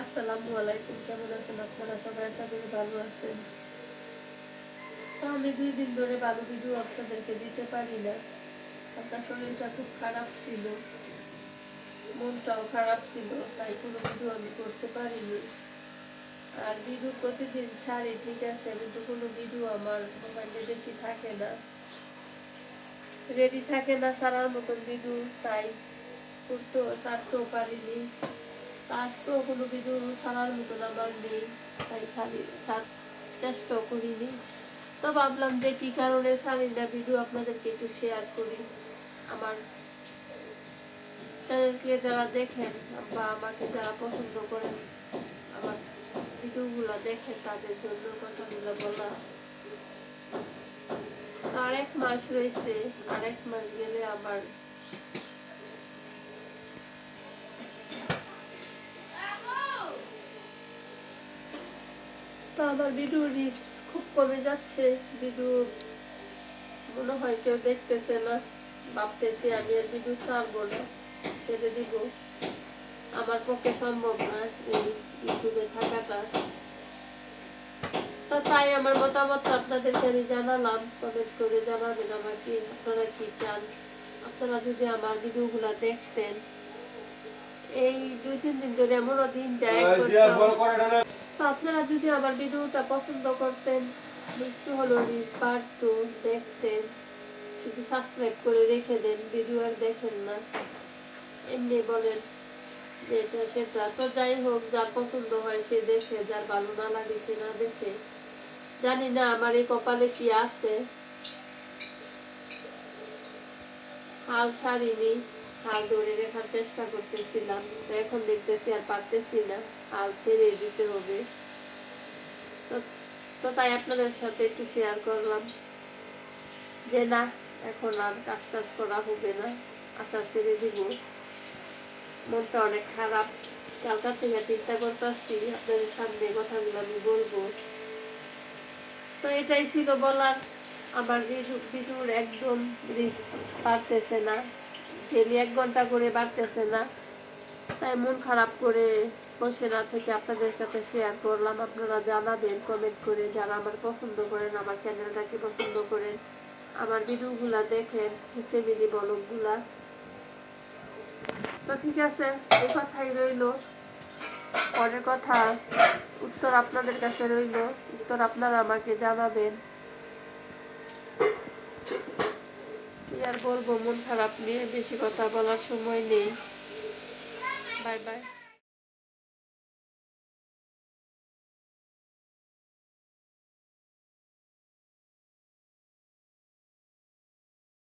আসসালামু আলাইকুম, কেমন আছেন আপনারা? সবাই আশা করি ভালো আছেন। আমি দুই দিন ধরে ভালো ভিডিও আপনাদেরকে দিতে পারি না। আপনার শরীরটা খুব খারাপ ছিল, মনটাও খারাপ ছিল, তাই কোনো ভিডিও আমি করতে পারিনি। আর ভিডিও প্রতিদিন ছাড়ি, ঠিক আছে, কিন্তু কোনো ভিডিও আমার মোবাইলে বেশি থাকে না। রেডি থাকে না ছাড়ার মতন ভিডিও, তাই করতেও, ছাড়তেও পারিনি। কোনো নেই তাই চেষ্টাও করিনি। তো ভাবলাম যে কি কারণে না, ভিডিও আপনাদেরকে একটু শেয়ার করি। আমার চ্যানেলকে যারা দেখেন বা আমাকে যারা পছন্দ করেন, আমার ভিডিওগুলো দেখেন, তাদের জন্য কথাগুলো বলা। তো আরেক মাস রয়েছে, আরেক মাস গেলে আমার আমার ভিডিও রিচ খুব কমে যাচ্ছে। ভিডিও মনে হয় কেউ দেখতেছে না। ভাবতেছে আমি আর ভিডিও ছাড়বো না ছেড়ে দিব। আমার পক্ষে সম্ভব না এই ইউটিউবে থাকাটা। তো তাই আমার মতামত আপনাদেরকে আমি জানালাম কমেন্ট করে জানাবেন আমাকে আপনারা কি চান? আপনারা যদি আমার ভিডিওগুলো দেখতেন এই দুই তিন দিন ধরে এমনও দিন যায়। তো আপনারা যদি আমার ভিডিওটা পছন্দ করতেন, একটু হলো রিচ বাড়তো, দেখতেন, শুধু সাবস্ক্রাইব করে রেখে দেন ভিডিও আর দেখেন না। এমনি বলেন যে এটা সেটা। তো যাই হোক যার পছন্দ হয় সে দেখে, যার ভালো না লাগে সে না দেখে। জানি না আমার এই কপালে কি আছে। হাল ছাড়িনি। হাল ধরে রাখার চেষ্টা করতেছিলাম এখন দেখতেছি আর পারতেছি না। হাল ছেড়ে দিতে হবে। তো- তাই আপনাদের সাথে একটু শেয়ার করলাম যে না, এখন আর কাজ টাজ করা হবে না। আশা ছেড়ে দিব। মনটা অনেক খারাপ। কালকার থেকে চিন্তা করতেছি, আপনাদের সামনে কথাগুলো আমি বলব। তো এটাই ছিল বলার। আমার ভিডিওর একদম রিচ বাড়তেছে না। ডেলি এক ঘণ্টা করে বাড়তেছে না। তাই মন খারাপ করে বসে না থেকে আপনাদের সাথে শেয়ার করলাম। আপনারা জানাবেন কমেন্ট করে যারা আমার পছন্দ করেন, আমার চ্যানেলটাকে পছন্দ করেন, আমার ভিডিওগুলা দেখেন ফ্যামিলি ব্লগগুলা তো ঠিক আছে এই কথাই রইল। পরের কথা উত্তর আপনাদের কাছে রইল। উত্তর আপনারা আমাকে জানাবেন। কি আর বলব? মন খারাপ নিয়ে বেশি কথা বলার সময় নেই। Bye bye